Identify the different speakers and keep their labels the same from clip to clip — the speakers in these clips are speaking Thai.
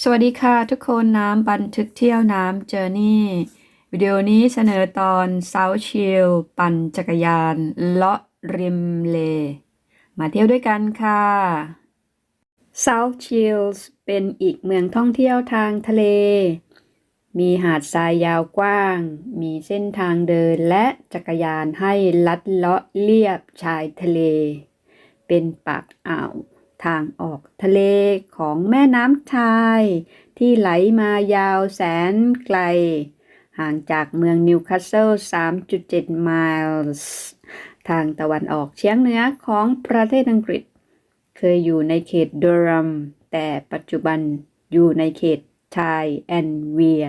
Speaker 1: สวัสดีค่ะทุกคนน้ำบันทึกเที่ยวน้ำเจอร์นี่วิดีโอนี้เสนอตอนเซาชิลปั่นจักรยานเลาะริมเล มาเที่ยวด้วยกันค่ะเซาชิลส์เป็นอีกเมืองท่องเที่ยวทางทะเล มีหาดทรายยาวกว้าง มีเส้นทางเดินและจักรยานให้ลัดเลาะเลียบชายทะเล เป็นปากอ่าว ทางออกทะเลของแม่น้ำทาย ที่ไหลมายาวแสนไกล ห่างจากเมืองนิวคาสเซิล 3.7 ไมล์ ทางตะวันออกเฉียงเหนือของประเทศอังกฤษ เคยอยู่ในเขตดูรัม แต่ปัจจุบันอยู่ในเขตไทยแอนเวีย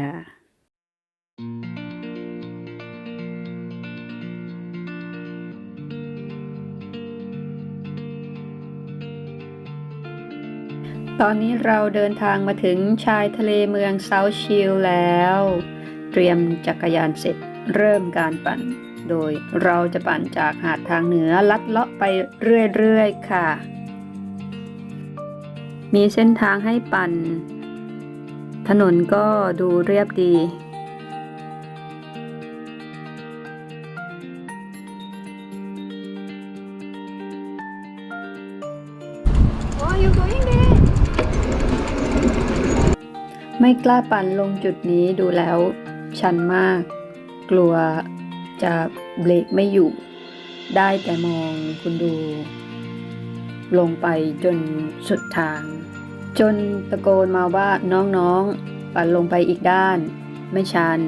Speaker 1: ตอนนี้เราเดินทางมาถึงชายทะเลเมืองเซาชิลแล้ว เตรียมจักรยานเสร็จเริ่มการปั่น โดยเราจะปั่นจากหาดทางเหนือลัดเลาะไปเรื่อยๆค่ะ มีเส้นทางให้ปั่น ถนนก็ดูเรียบดี กล้าปั่นลงจุดนี้ดูแล้วชันมาก กลัวจะเบรกไม่อยู่ ได้แต่มองคุณดู ลงไปจนสุดทาง จนตะโกนมาว่าน้องๆ ปั่นลงไปอีกด้าน ไม่ชัน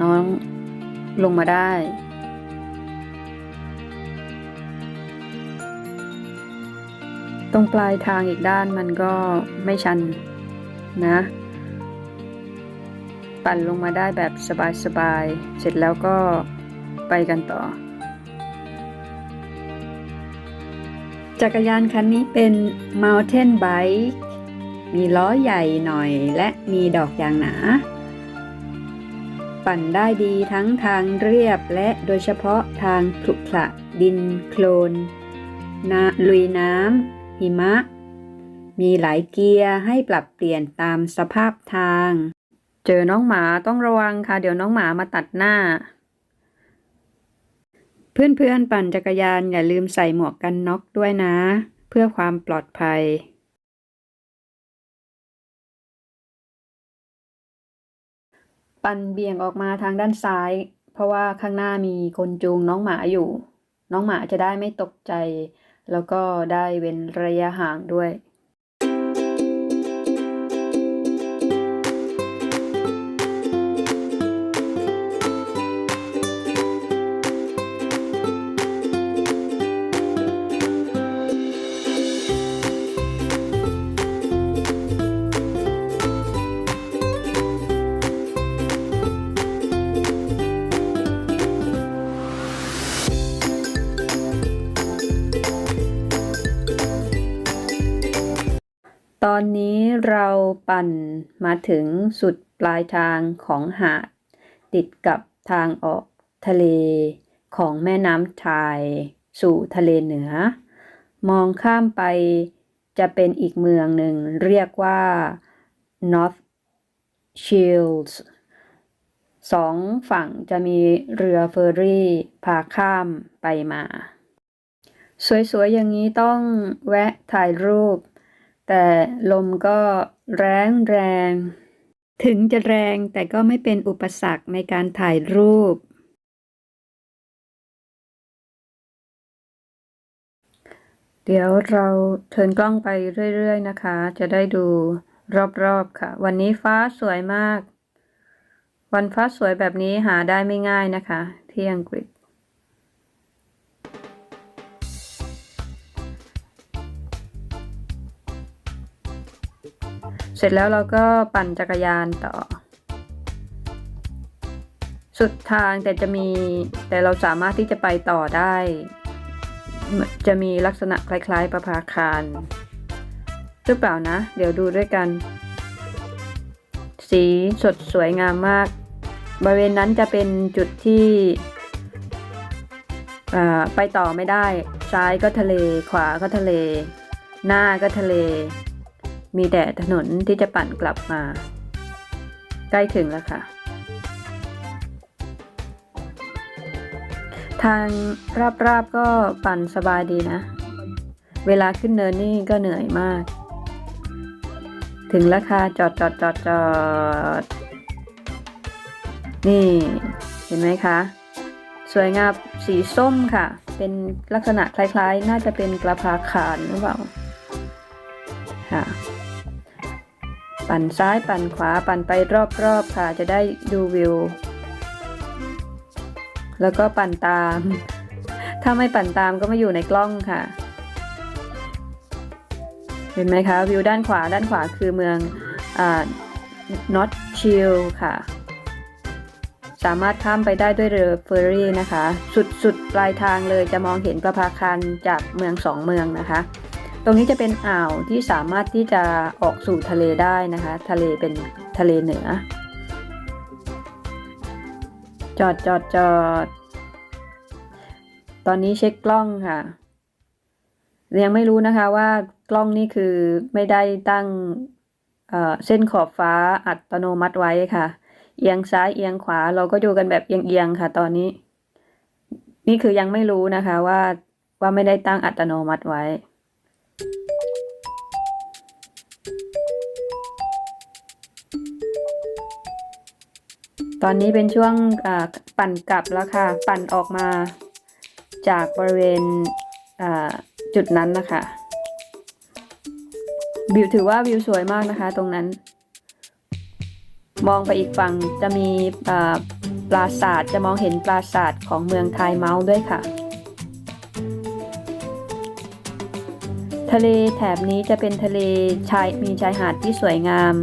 Speaker 1: น้องลงมาได้ตรงปลายทางอีกด้านมันก็ไม่ชันนะ ปั่นลงมาได้แบบสบายๆ เสร็จแล้วก็ไปกันต่อ จักรยานคันนี้เป็น Mountain Bike มีล้อใหญ่หน่อยและมีดอกยางหนา ปั่นได้ดีทั้งทางเรียบและโดยเฉพาะทางขรุขระดินโคลนนาลุยน้ำหิมะ มีหลายเกียร์ให้ปรับเปลี่ยนตามสภาพทาง เจอน้องหมาต้องระวังค่ะ เดี๋ยวน้องหมามาตัดหน้า เพื่อนๆปั่นจักรยานอย่าลืมใส่หมวกกันน็อกด้วยนะ เพื่อความปลอดภัยปั่นเบี่ยงออกมาทางด้านซ้าย เพราะว่าข้างหน้ามีคนจูงน้องหมาอยู่ น้องหมาจะได้ไม่ตกใจ แล้วก็ได้เว้นระยะห่างด้วย ตอนนี้เราปั่นมาถึงสุดปลายทางของหาด ติดกับทางออกทะเลของแม่น้ำไทยสู่ทะเลเหนือ มองข้ามไปจะเป็นอีกเมืองหนึ่งเรียกว่า North Shields สองฝั่งจะมีเรือเฟอร์รี่พาข้ามไปมา สวยๆ อย่างนี้ต้องแวะถ่ายรูป แต่ลมก็แรงแรง ถึงจะแรงแต่ก็ไม่เป็นอุปสรรคในการถ่ายรูป เดี๋ยวเราเทินกล้องไปเรื่อยๆนะคะ จะได้ดูรอบๆค่ะ วันนี้ฟ้าสวยมาก วันฟ้าสวยแบบนี้หาได้ไม่ง่ายนะคะ ที่อังกฤษ ร็จแล้วเราก็ปั่นจักรยานต่อ สุดทางแต่จะมีแต่เราสามารถที่จะไปต่อได้ จะมีลักษณะคล้ายๆประภาคารหรือเปล่านะ เดี๋ยวดูด้วยกัน สีสดสวยงามมาก บริเวณนั้นจะเป็นจุดที่ไปต่อไม่ได้ ซ้ายก็ทะเล ขวาก็ทะเล หน้าก็ทะเล มีแต่ถนนที่จะปั่นกลับมา ใกล้ถึงแล้วค่ะ ทางราบๆก็ปั่นสบายดีนะ เวลาขึ้นเนินนี่ก็เหนื่อยมาก ถึงแล้วค่ะจอดจอดจอดจอดนี่เห็นไหมคะ สวยงามสีส้มค่ะ เป็นลักษณะคล้ายๆ น่าจะเป็นกระพาขานหรือเปล่า ค่ะ ปั่นซ้ายปั่นขวาปั่นไปรอบๆค่ะ จะได้ดูวิว แล้วก็ปั่นตาม ถ้าไม่ปั่นตามก็ไม่อยู่ในกล้องค่ะ เห็นไหมคะวิวด้านขวาด้านขวาคือเมืองอ่านอตชิลค่ะ สามารถข้ามไปได้ด้วยเรือเฟอร์รี่นะคะ สุดสุดปลายทางเลยจะมองเห็นประภาคันจากเมืองสองเมืองนะคะ ตรงนี้จะเป็นอ่าวที่สามารถที่จะออกสู่ทะเลได้นะคะ ทะเลเป็นทะเลเหนือ จอดจอดจอด ตอนนี้เช็คกล้องค่ะ ยังไม่รู้นะคะว่ากล้องนี่คือไม่ได้ตั้งเเส้นขอบฟ้าอัตโนมัติไว้ค่ะ เอียงซ้ายเอียงขวาเราก็ดูกันแบบเอียงๆค่ะ ตอนนี้ นี่คือยังไม่รู้นะคะว่าว่าไม่ได้ตั้งอัตโนมัติไว้ ตอนนี้เป็นช่วงปั่นกลับแล้วค่ะ ปั่นออกมาจากบริเวณจุดนั้นนะคะ วิวถือว่าวิวสวยมากนะคะตรงนั้น มองไปอีกฝั่งจะมีปราสาทจะมองเห็นปราสาทของเมืองไทยเมาส์ด้วยค่ะ ทะเลแถบนี้จะเป็นทะเลชายมีชายหาดที่สวยงาม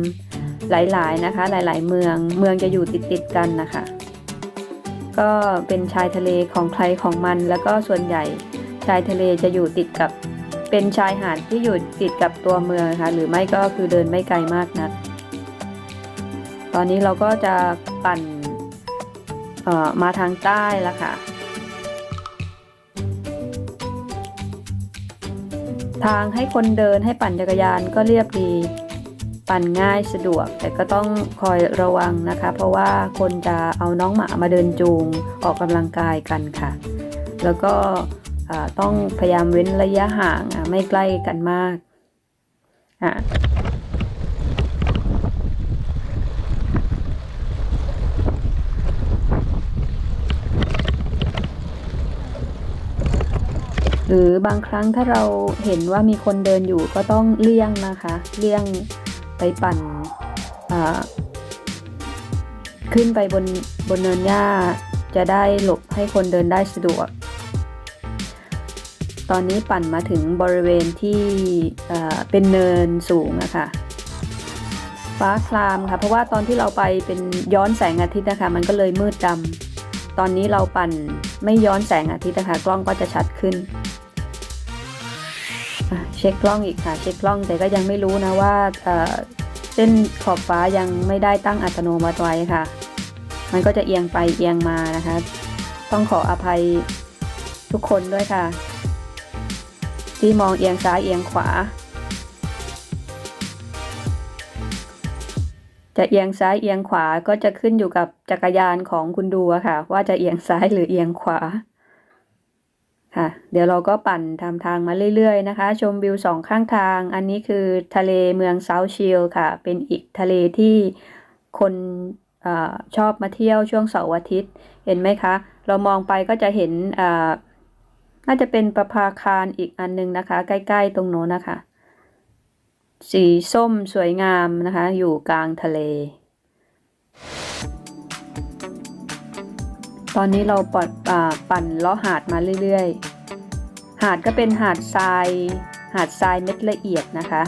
Speaker 1: หลายๆนะคะ หลายๆ เมืองเมืองจะอยู่ติดๆกันนะคะ ก็เป็นชายทะเลของใครของมันแล้วก็ส่วนใหญ่ชายทะเลจะอยู่ติดกับเป็นชายหาดที่อยู่ติดกับตัวเมืองนะคะหรือไม่ก็คือเดินไม่ไกลมากนัก ตอนนี้เราก็จะปั่นเอ่อมาทางใต้แล้วค่ะ ทางให้คนเดินให้ปั่นจักรยานก็เรียบดี ปั่นง่ายสะดวก แต่ก็ต้องคอยระวังนะคะ เพราะว่าคนจะเอาน้องหมามาเดินจูงออกกำลังกายกันค่ะ แล้วก็ต้องพยายามเว้นระยะห่างไม่ใกล้กันมากอะ หรือบางครั้งถ้าเราเห็นว่ามีคนเดินอยู่ก็ต้องเลี่ยงนะคะเลี่ยงไปปั่นขึ้นไปบนบนเนินหญ้าจะได้หลบให้คนเดินได้สะดวก ตอนนี้ปั่นมาถึงบริเวณที่เป็นเนินสูงอะค่ะฟ้าคลามค่ะเพราะว่าตอนที่เราไปเป็นย้อนแสงอาทิตย์นะคะ มันก็เลยมืดดำตอนนี้เราปั่นไม่ย้อนแสงอาทิตย์นะคะ กล้องก็จะชัดขึ้น เช็คกล้องอีกค่ะ เช็คกล้องแต่ก็ยังไม่รู้นะว่าเส้นขอบฟ้ายังไม่ได้ตั้งอัตโนมัติไว้ค่ะ มันก็จะเอียงไปเอียงมานะคะ ต้องขออภัยทุกคนด้วยค่ะ ที่มองเอียงซ้ายเอียงขวา จะเอียงซ้ายเอียงขวาก็จะขึ้นอยู่กับจักรยานของคุณดูค่ะ ว่าจะเอียงซ้ายหรือเอียงขวา ค่ะ เดี๋ยวเราก็ปั่นทำทางมาเรื่อยๆนะคะ ชมวิวสองข้างทาง อันนี้คือทะเลเมืองเซาท์ชิลค่ะ เป็นอีกทะเลที่คนอชอบมาเที่ยวช่วงเสาร์อาทิตย์ เห็นไหมคะ เรามองไปก็จะเห็นน่าจะเป็นประภาคารอีกอันนึงนะคะ ใกล้ๆตรงโน้นนะคะ สีส้มสวยงามนะคะ อยู่กลางทะเล ตอนนี้เราปอดปั่นล้อหาดมาเรื่อยๆ หาดก็เป็นหาดทราย หาดทรายเม็ดละเอียดนะคะ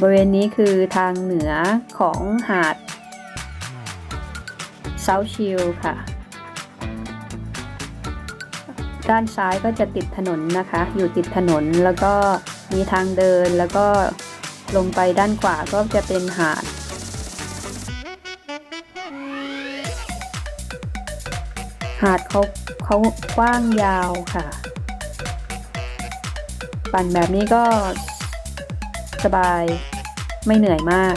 Speaker 1: บริเวณนี้คือทางเหนือของหาดเซาชิลค่ะ ด้านซ้ายก็จะติดถนนนะคะ อยู่ติดถนนแล้วก็มีทางเดินแล้วก็ลงไปด้านขวาก็จะเป็นหาดาดเขาเขากว้างยาวค่ะ ปั่นแบบนี้ก็สบายไม่เหนื่อยมาก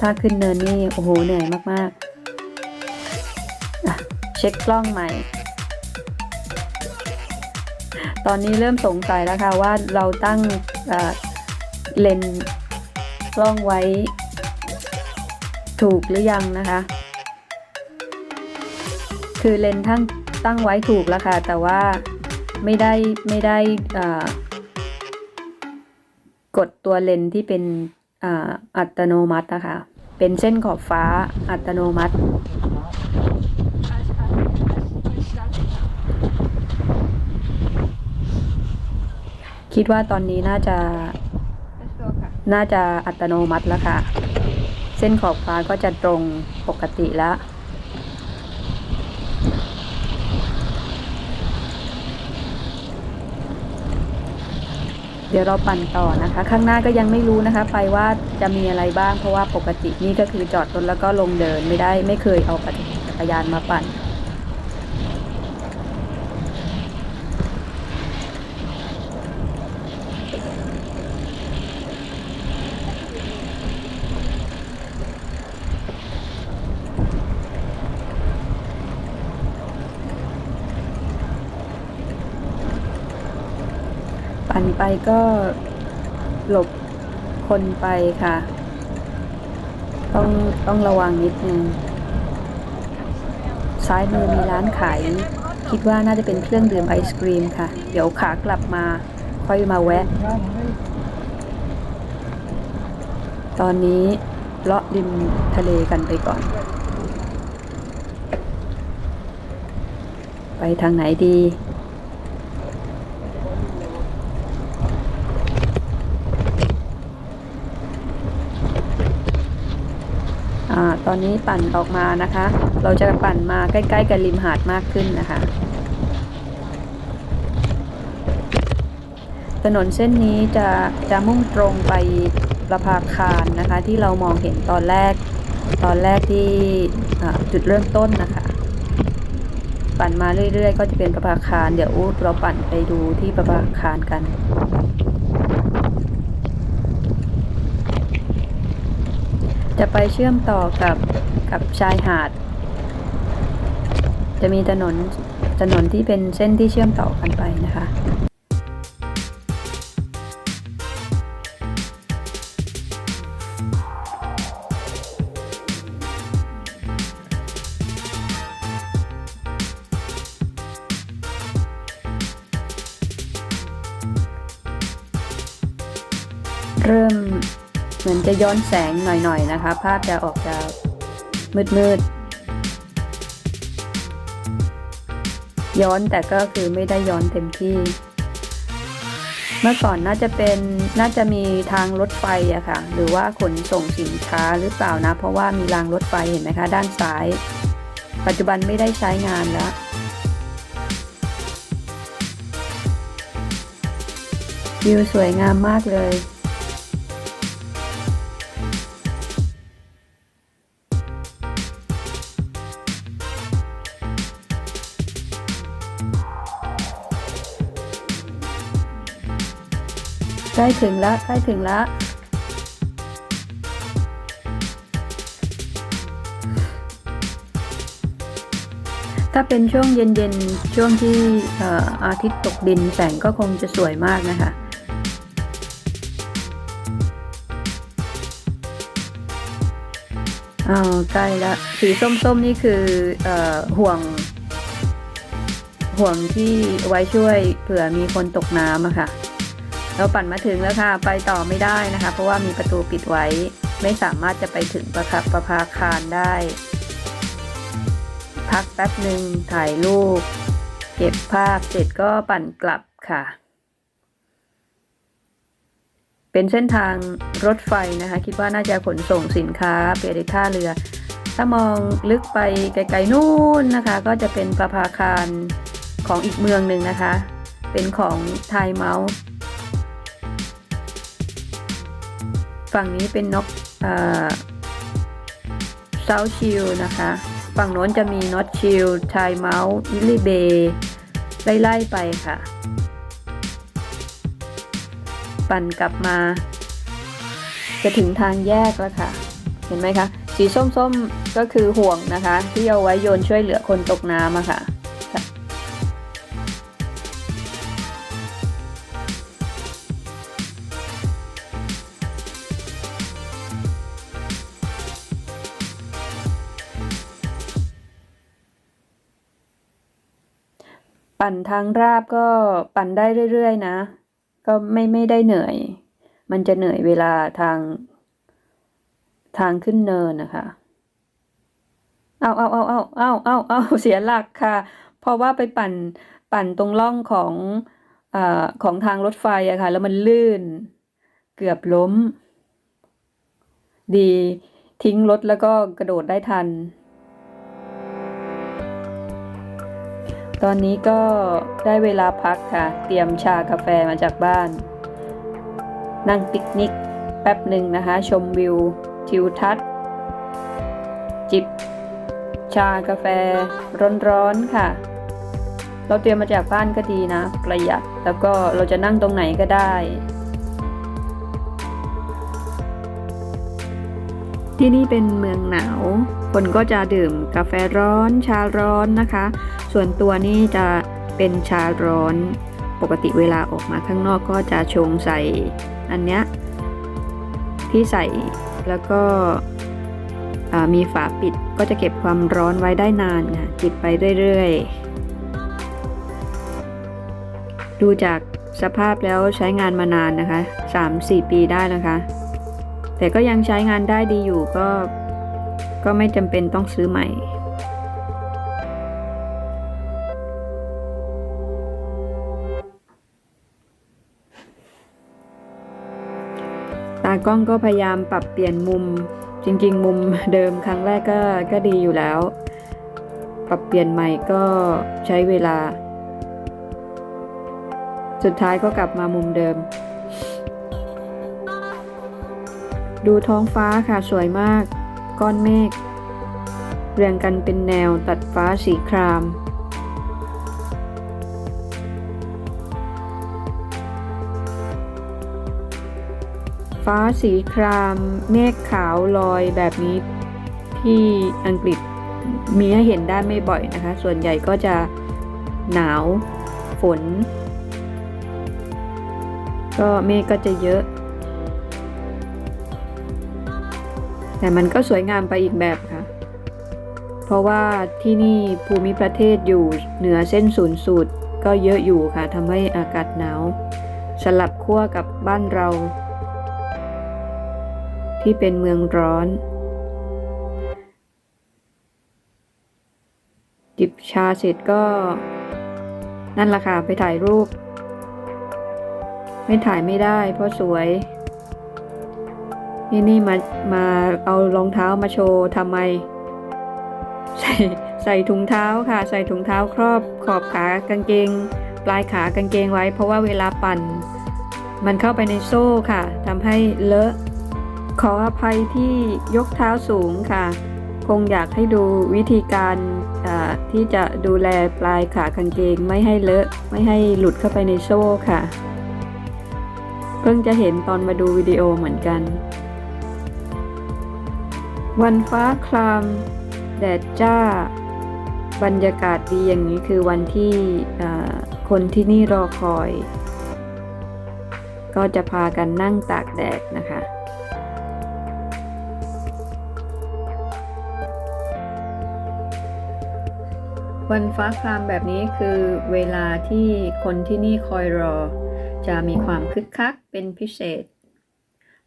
Speaker 1: ถ้าขึ้นเนินนี่ โอ้โห เหนื่อยมากๆ เช็คกล้องใหม่ ตอนนี้เริ่มสงสัยแล้วค่ะว่าเราตั้งเลนกล้องไว้ ถูกหรือยังนะคะ คือเลนทั้งตั้งไว้ถูกแล้วค่ะ แต่ว่าไม่ได้ไม่ได้กดตัวเลนที่เป็นอ,อัตโนมัตินะคะ เป็นเส้นขอบฟ้าอัตโนมัติคิดว่าตอนนี้น่าจะ น่าจะอัตโนมัติแล้วค่ะ เส้นขอบฟ้าก็จะตรงปกติแล้ว เดี๋ยวเราปั่นต่อนะคะ ข้างหน้าก็ยังไม่รู้นะคะ ไปว่าจะมีอะไรบ้างเพราะว่าปกตินี่ก็คือจอดรถแล้วก็ลงเดินไม่ได้ ไม่เคยเอาจักรยานมาปั่น ก็หลบคนไปค่ะ ต้องต้องระวังนิดนึงซ้ายมือมีร้านขายคิดว่าน่าจะเป็นเครื่องดื่มไอศกรีมค่ะ เดี๋ยวขากลับมาค่อยมาแวะ ตอนนี้เลาะริมทะเลกันไปก่อน ไปทางไหนดี อ่า ตอนนี้ปั่นออกมานะคะ เราจะปั่นมาใกล้ๆกับริมหาดมากขึ้นนะคะ ถนนเส้นนี้จะจะมุ่งตรงไปประภาคารนะคะ ที่เรามองเห็นตอนแรก ตอนแรกที่จุดเริ่มต้นนะคะ ปั่นมาเรื่อยๆ ก็จะเป็นประภาคาร เดี๋ยวเราปั่นไปดูที่ประภาคารกัน จะไปเชื่อมต่อกับกับชายหาด จะมีถนนถนนที่เป็นเส้นที่เชื่อมต่อกันไปนะคะเริ่ม เหมือนจะย้อนแสงหน่อยๆนะคะ ภาพจะออกจะมืดๆ ย้อนแต่ก็คือไม่ได้ย้อนเต็มที่ เมื่อก่อนน่าจะเป็นน่าจะมีทางรถไฟอะค่ะ หรือว่าขนส่งสินค้าหรือเปล่านะ เพราะว่ามีรางรถไฟเห็นไหมคะ ด้านซ้าย ปัจจุบันไม่ได้ใช้งานแล้ววิวสวยงามมากเลย ล้ถึงแล้วใกล้ถึงแล้วถ้าเป็นช่วงเย็นๆ ช่วงที่อาทิตย์ตกดินแสงก็คงจะสวยมากนะคะอ้าวใกล้แล้วสีส้มๆ นี่คือออห่วง ห่วงที่ไว้ช่วยเผื่อมีคนตกน้ำอะค่ะ เราปั่นมาถึงแล้วค่ะ ไปต่อไม่ได้นะคะ เพราะว่ามีประตูปิดไว้ ไม่สามารถจะไปถึงประคับประภาคารได้ พักแป๊บหนึ่งถ่ายรูปเก็บภาพเสร็จก็ปั่นกลับค่ะ เป็นเส้นทางรถไฟนะคะ คิดว่าน่าจะขนส่งสินค้าไปในท่าเรือ ถ้ามองลึกไปไกลๆนู่นนะคะ ก็จะเป็นประภาคารของอีกเมืองหนึ่งนะคะ เป็นของไทเมาส์ ฝั่งนี้เป็นนกเซาชิลนะคะ ฝั่งโน้นจะมีนอตชิลไทยเมาส์วิลลี่เบย์ไล่ๆไปค่ะ ปั่นกลับมา จะถึงทางแยกแล้วค่ะ เห็นไหมคะ สีส้มๆก็คือห่วงนะคะ ที่เอาไว้โยนช่วยเหลือคนตกน้ำอะค่ะ ปั่นทางราบก็ปั่นได้เรื่อยๆนะ ก็ไม่ไม่ได้เหนื่อย มันจะเหนื่อยเวลาทาง ทางขึ้นเนินนะคะ เอาเอาเอาเอาเอาเอาเอาเสียหลักค่ะ เพราะว่าไปปั่นปั่นตรงร่องของอของทางรถไฟอะค่ะ แล้วมันลื่น เกือบล้ม ดีทิ้งรถแล้วก็กระโดดได้ทัน ตอนนี้ก็ได้เวลาพักค่ะ เตรียมชากาแฟมาจากบ้าน นั่งปิกนิกแป๊บหนึ่งนะคะ ชมวิวทิวทัศน์ จิบ ชากาแฟร้อนๆค่ะ เราเตรียมมาจากบ้านก็ดีนะ ประหยัดแล้วก็เราจะนั่งตรงไหนก็ได้ที่นี่เป็นเมืองหนาว คนก็จะดื่มกาแฟร้อน ชาร้อนนะคะ ส่วนตัวนี่จะเป็นชาร้อนปกติเวลาออกมาข้างนอกก็จะชงใส่อันเนี้ยที่ใส่แล้วก็มีฝาปิดก็จะเก็บความร้อนไว้ได้นานค่ะจิบไปเรื่อยๆ ดูจากสภาพแล้วใช้งานมานานนะคะ 3-4 ปีได้นะคะ แต่ก็ยังใช้งานได้ดีอยู่ก็ก็ไม่จำเป็นต้องซื้อใหม่ากล้องก็พยายามปรับเปลี่ยนมุม จริง ๆ มุมเดิมครั้งแรกก็ก็ดีอยู่แล้ว ปรับเปลี่ยนใหม่ก็ใช้เวลา สุดท้ายก็กลับมามุมเดิม ดูท้องฟ้าค่ะสวยมาก ก้อนเมฆเรียงกันเป็นแนวตัดฟ้าสีคราม ฟ้าสีคราม เมฆขาวลอยแบบนี้ที่อังกฤษมีให้เห็นได้ไม่บ่อยนะคะ ส่วนใหญ่ก็จะหนาวฝน ก็เมฆก็จะเยอะ แต่มันก็สวยงามไปอีกแบบค่ะ เพราะว่าที่นี่ภูมิประเทศอยู่เหนือเส้นศูนย์สูตรก็เยอะอยู่ค่ะทำให้อากาศหนาว สลับขั้วกับบ้านเรา ที่เป็นเมืองร้อน จิบชาเสร็จก็ นั่นแหละค่ะ ไปถ่ายรูป ไม่ถ่ายไม่ได้เพราะสวย นี่นี่มามาเอารองเท้ามาโชว์ทำไม ใส่ใส่ถุงเท้าค่ะ ใส่ถุงเท้าครอบขอบขากางเกง ปลายขากางเกงไว้ เพราะว่าเวลาปั่น มันเข้าไปในโซ่ค่ะทำให้เลอะ ขออภัยที่ยกเท้าสูงค่ะ คงอยากให้ดูวิธีการที่จะดูแลปลายขากางเกงไม่ให้เลอะ ไม่ให้หลุดเข้าไปในโซ่ค่ะ เพิ่งจะเห็นตอนมาดูวิดีโอเหมือนกัน วันฟ้าคลาม แดดจ้า บรรยากาศดีอย่างนี้คือวันที่คนที่นี่รอคอย ก็จะพากันนั่งตากแดดนะคะ วันฟ้าครามแบบนี้คือเวลาที่คนที่นี่คอยรอ จะมีความคึกคักเป็นพิเศษ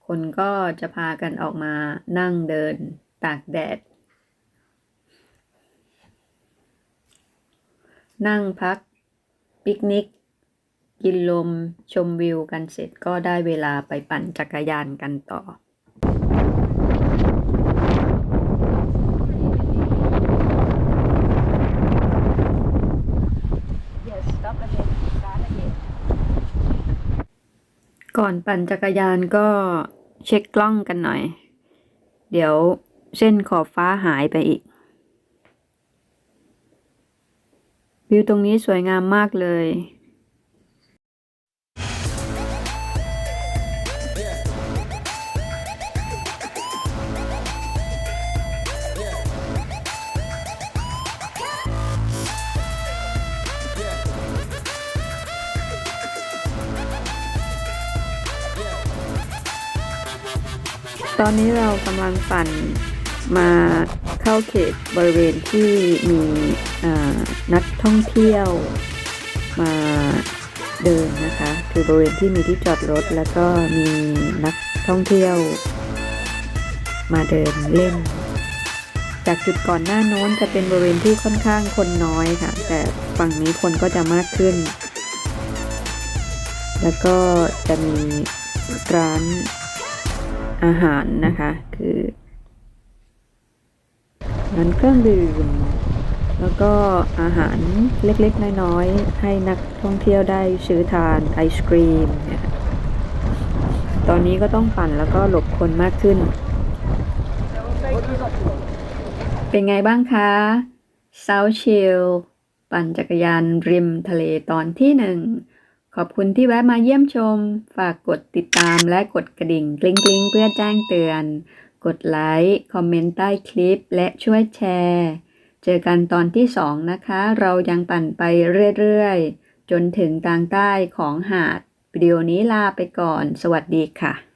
Speaker 1: คนก็จะพากันออกมานั่งเดิน ตากแดด นั่งพัก ปิกนิก กินลมชมวิวกันเสร็จก็ได้เวลาไปปั่นจักรยานกันต่อ ก่อนปั่นจักรยานก็เช็คกล้องกันหน่อย เดี๋ยวเส้นขอบฟ้าหายไปอีก วิวตรงนี้สวยงามมากเลย อนนี้เรากำลังปั่นมาเข้าเขตบริเวณที่มีนักท่องเที่ยวมาเดินนะคะคือบริเวณที่มีที่จอดรถ แล้วก็มีนักท่องเที่ยว มาเดินเล่น จากจุดก่อนหน้าโน้นจะเป็นบริเวณที่ค่อนข้างคนน้อยค่ะ แต่ฝั่งนี้คนก็จะมากขึ้น แล้วก็จะมีร้าน อาหารนะคะ คือร้านเครื่องดื่ม แล้วก็อาหารเล็กๆ น้อยๆ ให้นักท่องเที่ยวได้ซื้อทานไอศกรีมเนี่ยตอนนี้ก็ต้องปั่นแล้วก็หลบคนมากขึ้น เป็นไงบ้างคะ South Chill ปั่นจักรยานริมทะเลตอนที่หนึ่ง ขอบคุณที่แวะมาเยี่ยมชม ฝากกดติดตามและกดกระดิ่งกริ๊งๆ เพื่อแจ้งเตือน กดไลค์ คอมเมนต์ใต้คลิป และช่วยแชร์ เจอกันตอนที่สองนะคะ เรายังปั่นไปเรื่อยๆ จนถึงทางใต้ของหาด วิดีโอนี้ลาไปก่อน สวัสดีค่ะ